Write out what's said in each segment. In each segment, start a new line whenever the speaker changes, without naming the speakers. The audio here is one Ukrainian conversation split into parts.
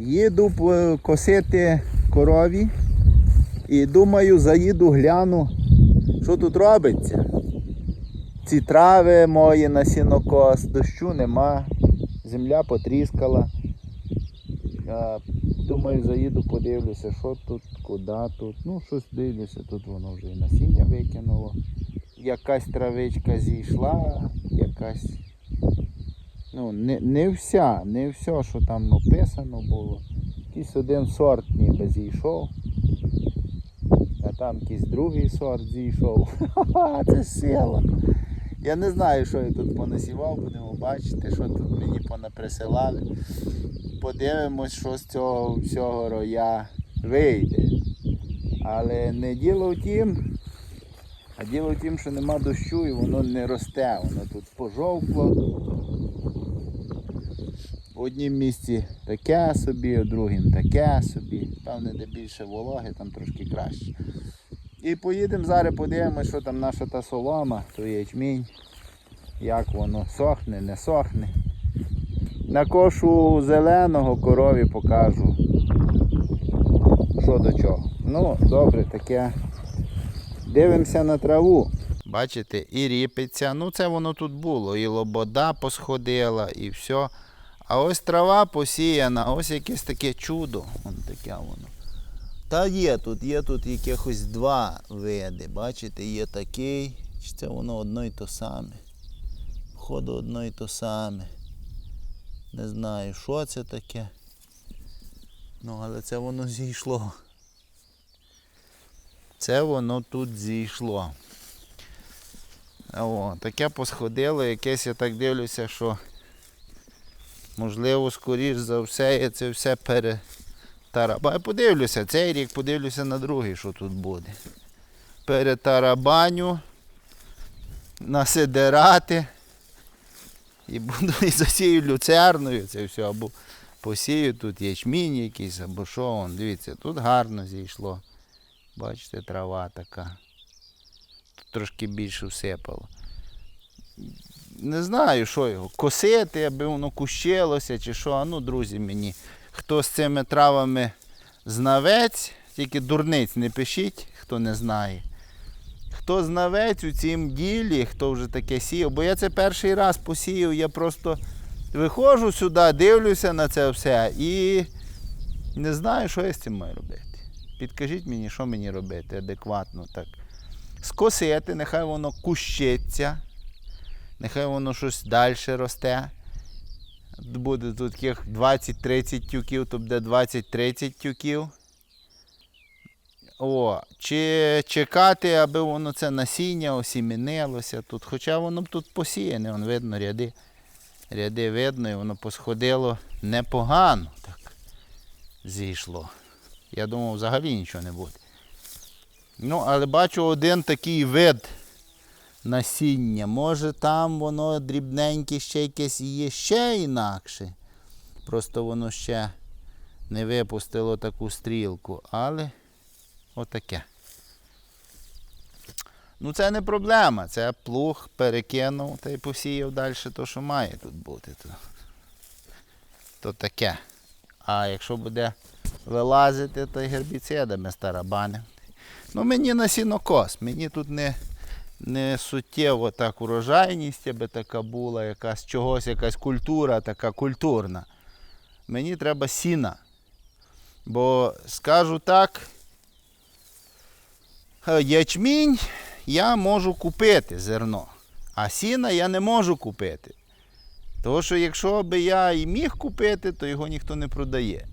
Їду косити корові і думаю, заїду, гляну, що тут робиться. Ці трави мої на сінокос, дощу нема, земля потріскала. Думаю, заїду, подивлюся, що тут, куди тут. Ну, щось дивлюся, тут воно вже і насіння викинуло. Якась травичка зійшла, якась. Ну, не, не вся, не все, що там написано було. Якийсь один сорт ніби зійшов. А там якийсь другий сорт зійшов. Ха-ха, це сила. Я не знаю, що я тут понасівав, будемо бачити, що тут мені понаприсилали. Подивимось, що з цього всього роя вийде. Але не діло в тім, а діло в тім, що нема дощу і воно не росте, воно тут пожовкло. В однім місці таке собі, у другім таке собі. Певне, де більше вологи, там трошки краще. І поїдемо зараз, подивимося, що там наша та солома, той ячмінь, як воно сохне, не сохне. На кошу зеленого корові покажу, що до чого. Ну, добре, таке. Дивимося на траву. Бачите, і ріпиться. Ну, це воно тут було. І лобода посходила, і все. А ось трава посіяна, ось якесь таке чудо. Вон таке воно. Та є тут, є тут якихось два види. Бачите, є такий. Чи це воно одно й то саме. Походу одно й то саме. Не знаю, що це таке. Ну, але це воно зійшло. Це воно тут зійшло. О, таке посходило, якесь я так дивлюся, що можливо, скоріш за все, я це все перетарабаню. Подивлюся, цей рік подивлюся на другий, що тут буде. Перетарабаню, насидирати. І буду і засію люцерною це все, або посію тут ячмінь якийсь, або що. Вон, дивіться, тут гарно зійшло. Бачите, трава така. Тут трошки більше всипало. Не знаю, що його, косити, аби воно кущилося чи що. Ну, друзі, мені, хто з цими травами знавець, тільки дурниць не пишіть, хто не знає. Хто знавець у цім ділі, хто вже таке сіяв, бо я це перший раз посіяв, я просто виходжу сюди, дивлюся на це все і не знаю, що я з цим маю робити. Підкажіть мені, що мені робити адекватно так. Скосити, нехай воно кущиться, нехай воно щось далі росте. Буде тут таких 20-30 тюків, то буде 20-30 тюків. О, чи чекати, аби воно це насіння осімінилося тут. Хоча воно б тут посіяне, вон видно ряди. Ряди видно, і воно посходило непогано так зійшло. Я думав, взагалі нічого не буде. Ну, але бачу один такий вид насіння. Може там воно дрібненьке ще якесь є ще інакше. Просто воно ще не випустило таку стрілку. Але отаке. Ну це не проблема. Це плуг перекинув та й посіяв далі то, що має тут бути. То, то таке. А якщо буде вилазити, то й гербіцидами старабани. Ну мені на сінокос. Мені тут не, не суттєво так урожайність, аби така була, якась чогось, якась культура, така культурна. Мені треба сіна. Бо скажу так, е, ячмінь я можу купити зерно, а сіна я не можу купити. Тому що якщо би я і міг купити, то його ніхто не продає.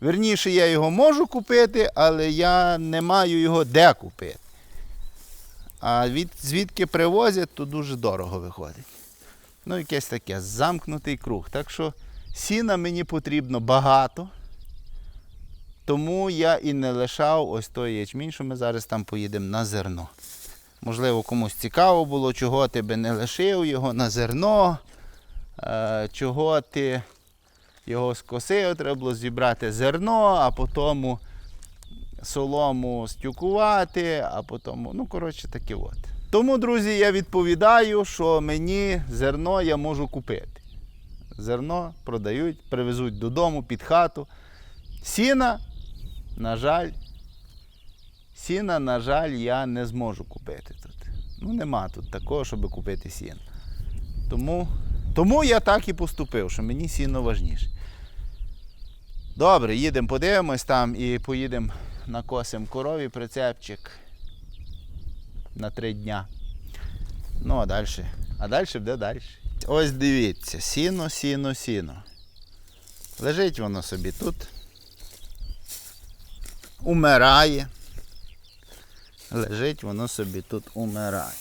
Верніше, я його можу купити, але я не маю його де купити. А від, звідки привозять, то дуже дорого виходить. Ну, якесь таке замкнутий круг. Так що сіна мені потрібно багато. Тому я і не лишав ось той ячмінь, що ми зараз там поїдемо на зерно. Можливо, комусь цікаво було, чого ти би не лишив його на зерно, е, чого ти його скосив, треба було зібрати зерно, а потім солому стюкувати, а потім, ну, коротше, таке от. Тому, друзі, я відповідаю, що мені зерно я можу купити. зерно продають, привезуть додому під хату. Сіна, на жаль, сіна, на жаль, я не зможу купити тут. Ну, нема тут такого, щоб купити сіно. Тому, тому я так і поступив, що мені сіно важніше. Добре, їдемо, подивимось там і поїдемо накосимо корові прицепчик на три дня. Ну, а далі. А далі буде далі. Ось дивіться, сіно, сіно, сіно. Лежить воно собі тут. Умирає. Лежить воно собі тут умирає.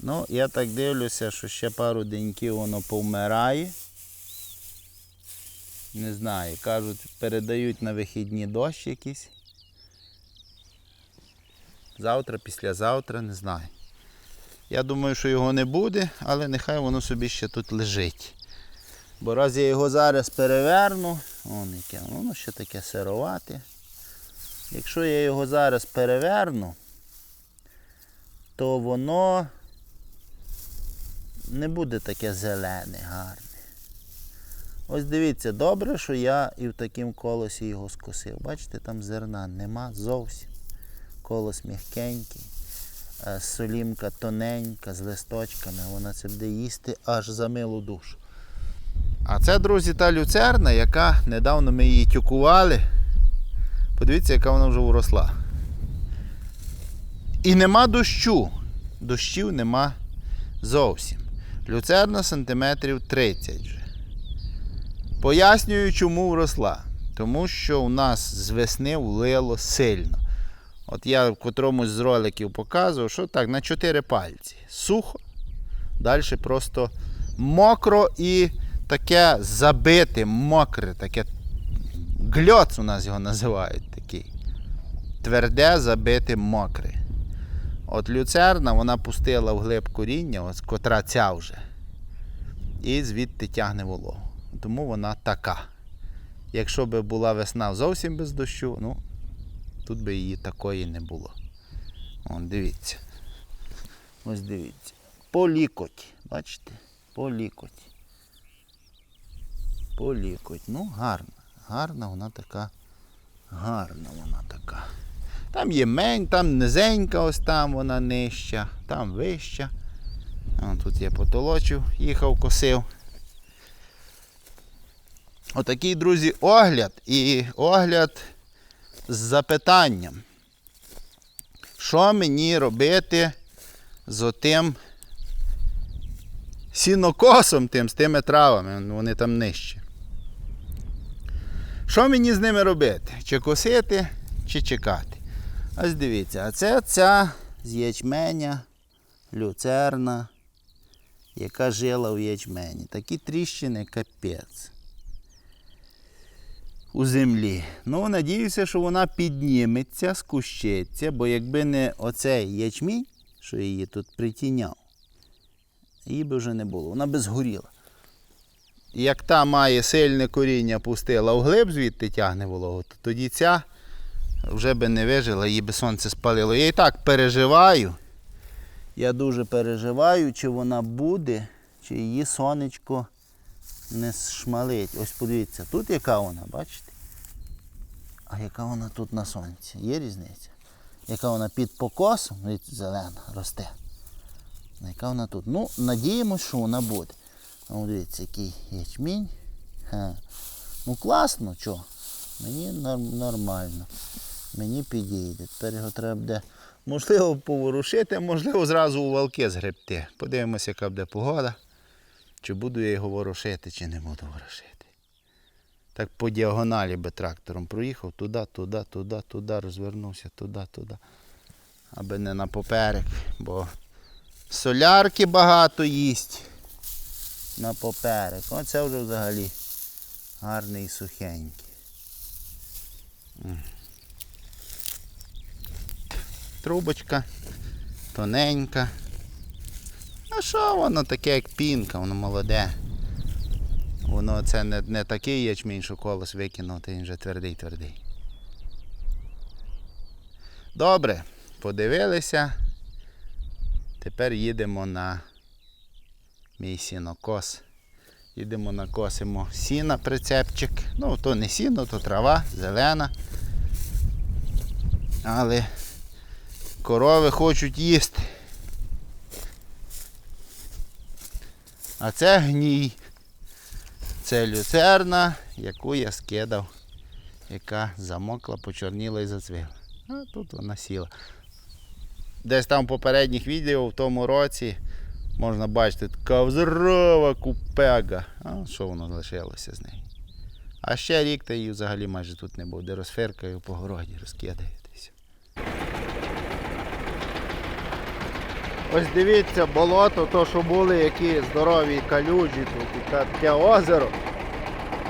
Ну, я так дивлюся, що ще пару деньків воно повмирає. Не знаю, кажуть, передають на вихідні дощ якийсь. Завтра, післязавтра, не знаю. Я думаю, що його не буде, але нехай воно собі ще тут лежить. Бо раз я його зараз переверну, он яке, воно ще таке сировате. Якщо я його зараз переверну, то воно не буде таке зелене, гарне. Ось дивіться, добре, що я і в такому колосі його скосив. Бачите, там зерна нема зовсім. Колос м'якенький, е, солімка тоненька, з листочками, вона це буде їсти аж за милу душу. А це, друзі, та люцерна, яка недавно ми її тюкували. Подивіться, яка вона вже уросла. І нема дощу. Дощів нема зовсім. Люцерна сантиметрів 30 вже. Пояснюю, чому вросла. Тому що у нас з весни влило сильно. От я в котромусь з роликів показував, що так, на 4 пальці. Сухо. Далі просто мокро і таке забите, мокре, таке гльоц у нас його називають такий. Тверде, забите, мокре. От люцерна вона пустила вглиб коріння, ось котра ця вже. І звідти тягне вологу. Тому вона така. Якщо б була весна зовсім без дощу, ну, тут би її такої не було. Вон, дивіться. Ось дивіться. По лікоть. Бачите? По лікоть. По лікоть. Ну, гарна. Гарна вона така. Гарна вона така. Там є мень, там низенька, ось там вона нижча, там вища. Тут я потолочив, їхав, косив. Отакий, друзі, огляд і огляд з запитанням. Що мені робити з отим сінокосом тим, з тими травами, вони там нижчі. Що мені з ними робити? Чи косити, чи чекати? Ось дивіться, а це ця з ячменя, люцерна, яка жила в ячмені. Такі тріщини капець у землі. Ну, надіюся, що вона підніметься, скущиться, бо якби не оцей ячмінь, що її тут притіняв, її би вже не було. Вона би згоріла. Як та має сильне коріння, пустила вглиб, звідти тягне вологу, то тоді ця вже би не вижила, її би сонце спалило. Я і так переживаю. Я дуже переживаю, чи вона буде, чи її сонечко не шмалить. Ось подивіться, тут яка вона, бачите? А яка вона тут на сонці? Є різниця? Яка вона під покосом, зелена, росте. А Яка вона тут? Ну, надіємося, що вона буде. О, дивіться, який ячмінь. Ха. Ну класно, що? Мені нормально. Мені підійде. Тепер його треба буде, можливо, поворушити, можливо, зразу у валки згребти. Подивимося, яка буде погода. Чи буду я його ворушити, чи не буду ворушити. Так по діагоналі би трактором проїхав туди, туди, туди, туди, розвернувся, туди, туди. Аби не на поперек, бо солярки багато їсть на поперек. Оце вже взагалі гарний і сухенький. Трубочка тоненька. А що воно таке, як пінка, воно молоде. Воно це не, не такий ячмінь, що колос викинути, він вже твердий твердий. Добре, подивилися. Тепер їдемо на мій сінокос Їдемо накосимо сіна прицепчик. Ну, то не сіно, то трава, зелена. Але корови хочуть їсти. А це гній. Це люцерна, яку я скидав, яка замокла, почорніла і зацвіла. А тут вона сіла. Десь там в попередніх відео в тому році можна бачити така взрова купега. А що воно лишилося з неї? А ще рік та її взагалі майже тут не буде. Розфиркаю по городі, розкидаєтеся. Ось дивіться, болото, то що були які здорові калюжі тут, і таке озеро.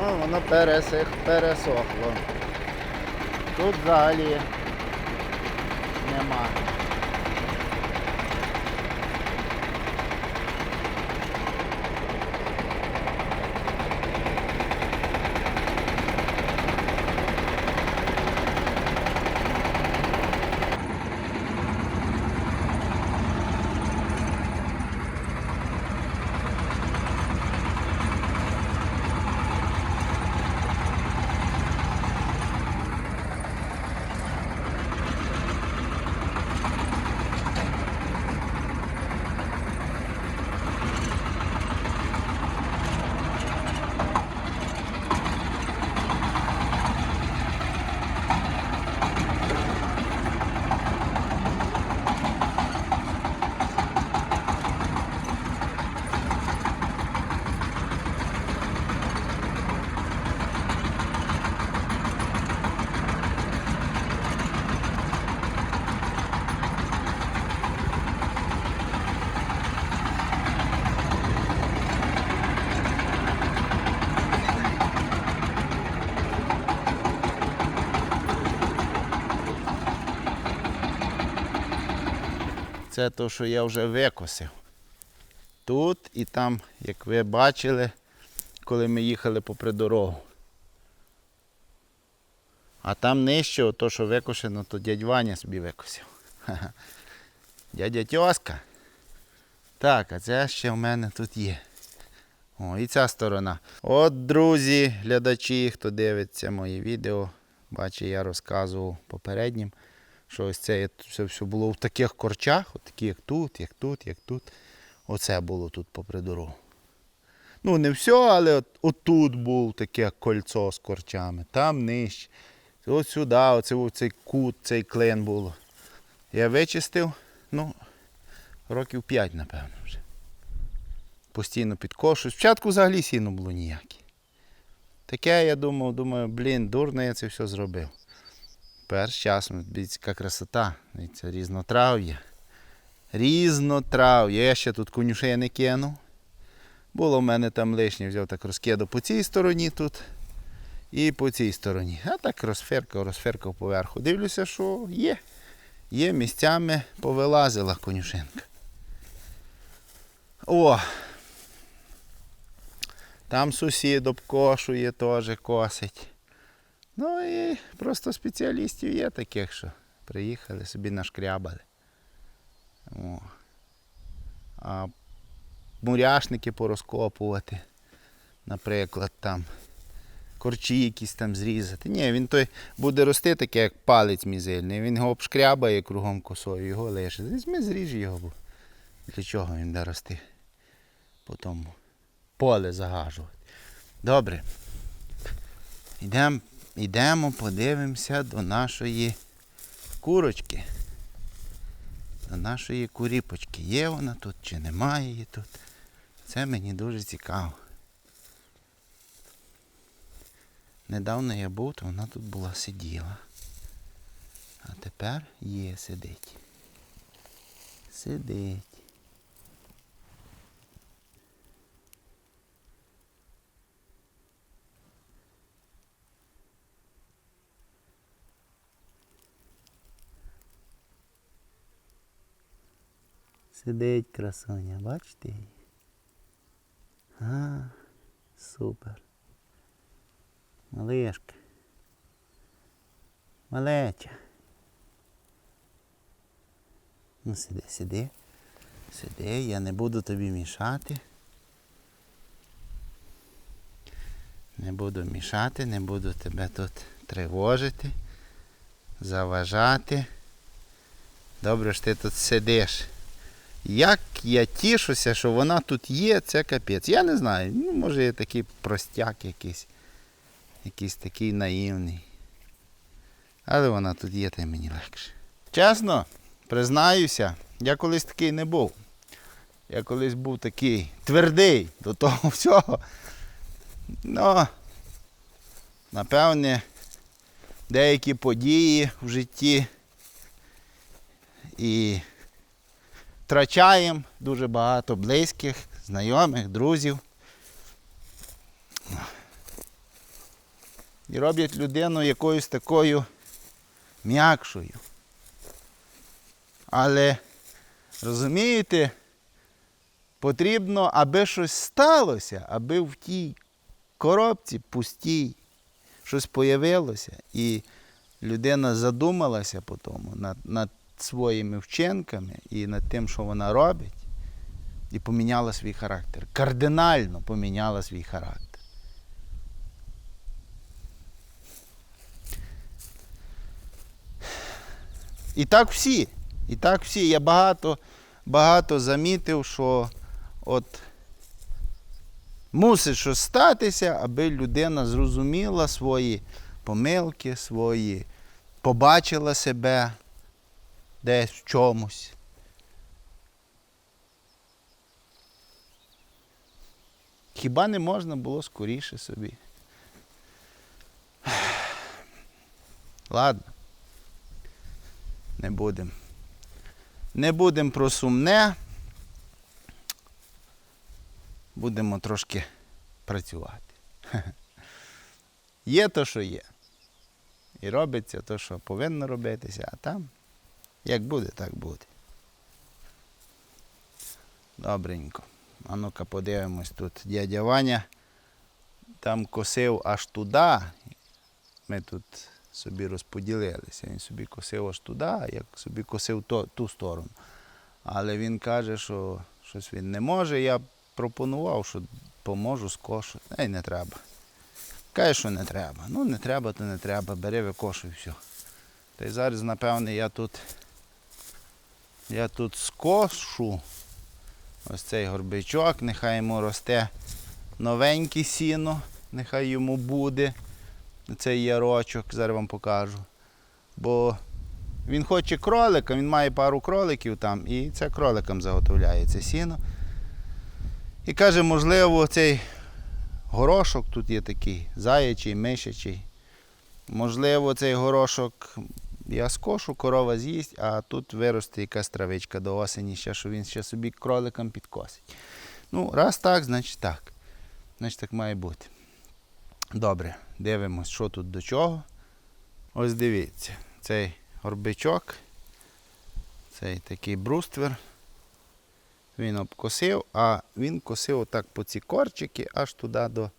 О, воно пересих, пересохло. Тут взагалі нема. Це то, що я вже викосив. Тут і там, як ви бачили, коли ми їхали попри дорогу. А там нижче, то, що викошено, то дядь Ваня собі викосив. Дядя Тьоска. Так, а це ще в мене тут є. О, і ця сторона. От, друзі, глядачі, хто дивиться мої відео, бачить, я розказував попереднім, що ось це, це все було в таких корчах, от такі, як тут, як тут, як тут. Оце було тут попри дорогу. Ну, не все, але от, отут був таке кольцо з корчами, там нижче. От сюди, оце, оцей кут, цей клин було. Я вичистив, ну, років 5, напевно, вже. Постійно підкошую. Спочатку взагалі сіну було ніяке. Таке я думав, думаю, блін, дурно я це все зробив. Перш часом, дивіться, яка красота. Дивіться, різнотрав'я. Різнотрав'я. Я ще тут конюшей не кинув. Було в мене там лишнє, взяв так розкидав по цій стороні тут і по цій стороні. А так розферкав, розферкав поверху. Дивлюся, що є. Є місцями повилазила конюшинка. О! Там сусід обкошує, теж косить. Ну і просто спеціалістів є таких, що приїхали, собі нашкрябали. О. А муряшники порозкопувати, наприклад, там корчі якісь там зрізати. Ні, він той буде рости таке, як палець мізильний. Він його обшкрябає кругом косою, його лишить. Візьми, зріж його. Бо для чого він буде рости? Потім поле загажувати. Добре. Йдемо, йдемо, подивимося до нашої курочки. До нашої куріпочки. Є вона тут чи немає її тут. Це мені дуже цікаво. Недавно я був, то вона тут була сиділа. А тепер є сидить. Сидить. Сидить красуня, бачите її? А, супер. Малишка. Малеча. Ну сиди, сиди. Сиди, я не буду тобі мішати. Не буду мішати, не буду тебе тут тривожити, заважати. Добре що ти тут сидиш. Як я тішуся, що вона тут є, це капець. Я не знаю. Ну, може я такий простяк якийсь. Якийсь такий наївний. Але вона тут є, та й мені легше. Чесно, признаюся, я колись такий не був. Я колись був такий твердий до того всього. Ну, напевне, деякі події в житті і втрачаємо дуже багато близьких, знайомих, друзів. І роблять людину якоюсь такою м'якшою. Але розумієте, потрібно, аби щось сталося, аби в тій коробці пустій щось появилося. І людина задумалася по тому над, над своїми вчинками і над тим, що вона робить, і поміняла свій характер. Кардинально поміняла свій характер. І так всі. І так всі. Я багато, багато замітив, що от мусить щось статися, аби людина зрозуміла свої помилки, свої, побачила себе десь в чомусь. Хіба не можна було скоріше собі? Ладно. Не будемо. Не будемо про сумне. Будемо трошки працювати. Є то, що є. І робиться то, що повинно робитися, а там як буде, так буде. Добренько. А ну-ка подивимось тут. Дядя Ваня там косив аж туди. Ми тут собі розподілилися. Він собі косив аж туди, а як собі косив то, ту сторону. Але він каже, що щось він не може. Я пропонував, що поможу скошу. Ей, не треба. Каже, що не треба. Ну не треба, то не треба. Бери, викошуй все. Та й зараз, напевне, я тут. Я тут скошу ось цей горбичок, нехай йому росте новеньке сіно, нехай йому буде цей ярочок, зараз вам покажу. Бо він хоче кролика, він має пару кроликів там, і це кроликам заготовляє це сіно. І каже, можливо, цей горошок тут є такий, заячий, мишачий. Можливо, цей горошок я скошу, корова з'їсть, а тут виросте якась травичка до осені, ще, що він ще собі кроликам підкосить. Ну, раз так, значить так. Значить так має бути. Добре, дивимось, що тут до чого. Ось дивіться, цей горбичок, цей такий бруствер. Він обкосив, а він косив отак по ці корчики аж туди до,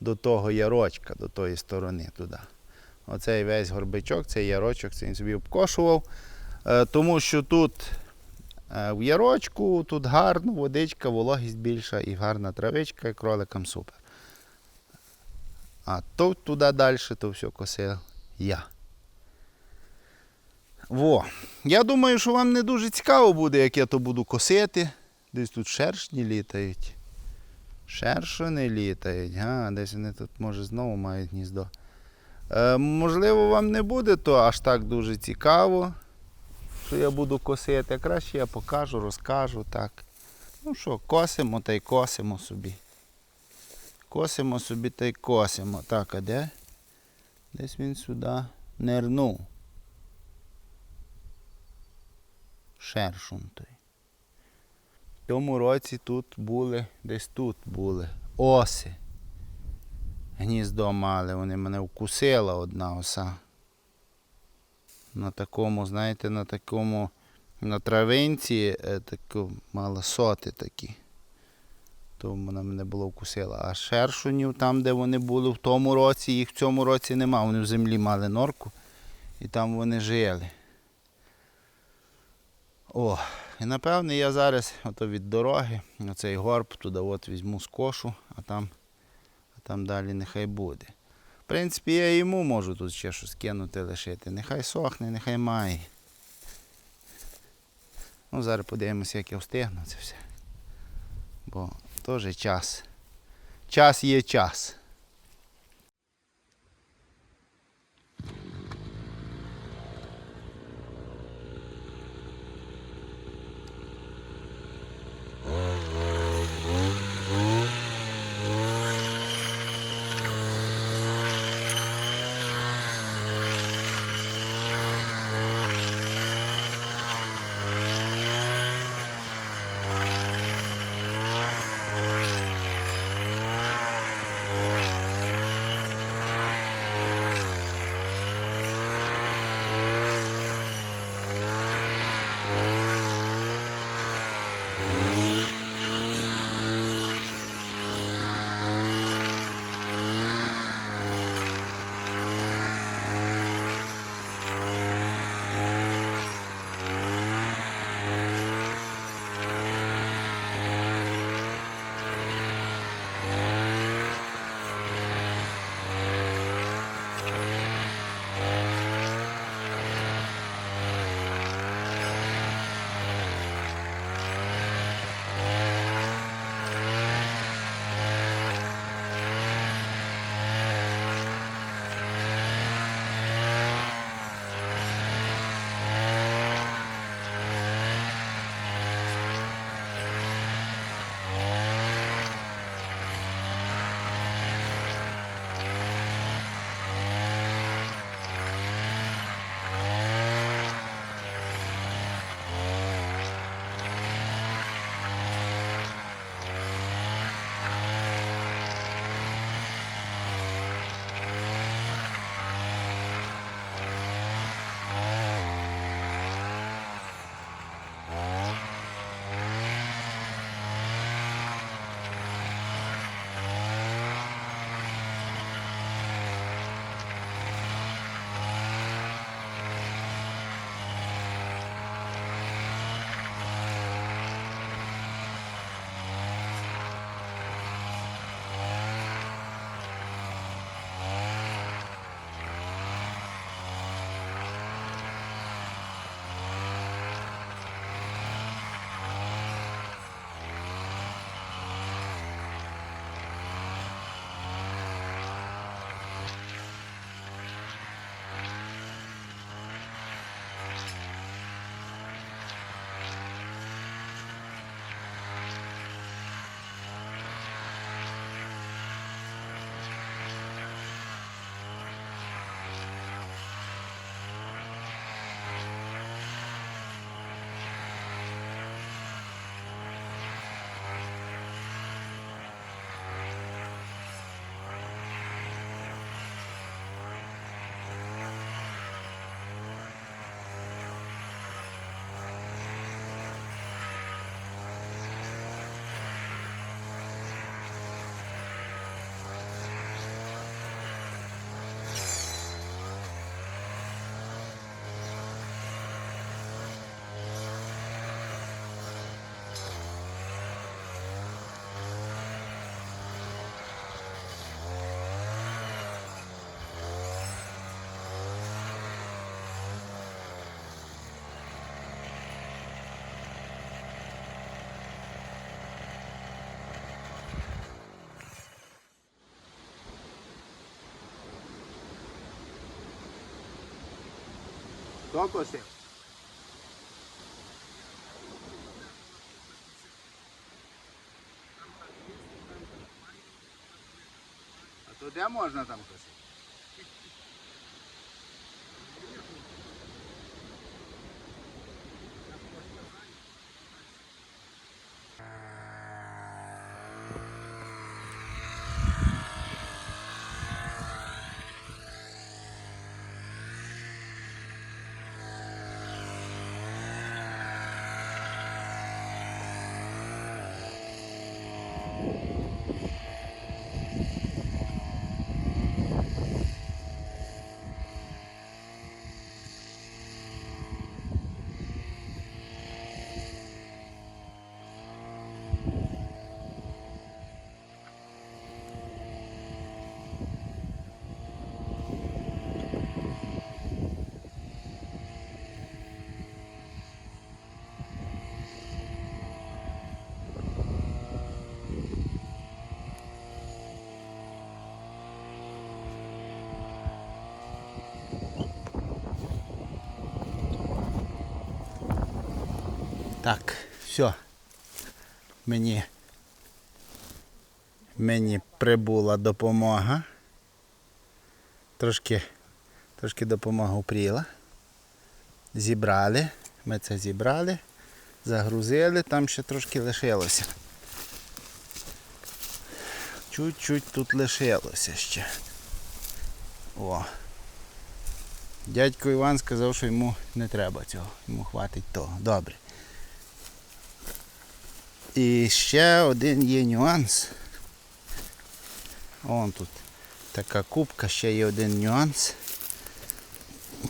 до того ярочка, до тої сторони туди. Оцей весь горбичок, цей ярочок, це він собі обкошував. Е, тому що тут е, в ярочку тут гарно, водичка, вологість більша і гарна травичка, і кроликам супер. А то туди далі, то все косив я. Во. Я думаю, що вам не дуже цікаво буде, як я то буду косити. Десь тут шершні літають. Шершони літають. А, десь вони тут, може, знову мають гніздо. Е, можливо, вам не буде то аж так дуже цікаво, що я буду косити. Краще я покажу, розкажу так. Ну що, косимо та й косимо собі. Косимо собі та й косимо. Так, а де? Десь він сюди нирнув. Шершун той. В тому році тут були, десь тут були оси. Гніздо мали, вони мене вкусила одна оса. На такому, знаєте, на такому, на травинці е, таку, мала соти такі. То вона мене було вкусила. А шершунів там, де вони були в тому році, їх в цьому році нема. Вони в землі мали норку і там вони жили. О, і напевне я зараз ото від дороги, оцей горб туди от візьму скошу, а там, там далі нехай буде. В принципі, я йому можу тут ще щось кинути, лишити. Нехай сохне, нехай має. Ну, зараз подивимося, як я встигну це все. Бо теж час. Час є час. Хто косив? А туди можна там косити? Так, все. Мені, мені прибула допомога. Трошки, трошки допомога упріла. Зібрали. Ми це зібрали, загрузили, там ще трошки лишилося. Чуть-чуть тут лишилося ще. О. Дядько Іван сказав, що йому не треба цього, йому хватить того. Добре. І ще один є нюанс. Вон тут така кубка, ще є один нюанс.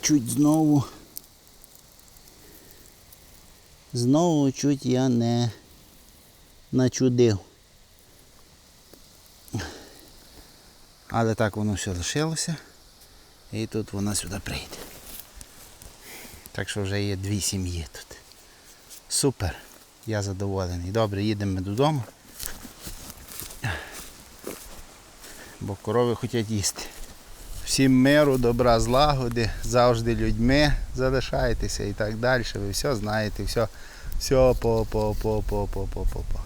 Чуть знову. Знову чуть я не начудив. Але так воно все лишилося. І тут вона сюди прийде. Так що вже є дві сім'ї тут. Супер. Я задоволений. Добре, їдемо додому. Бо корови хочуть їсти. Всім миру, добра, злагоди, завжди людьми залишайтеся і так далі. Ви все знаєте, все, все по, по, по, по, по, по, по.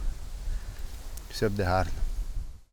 Все буде гарно.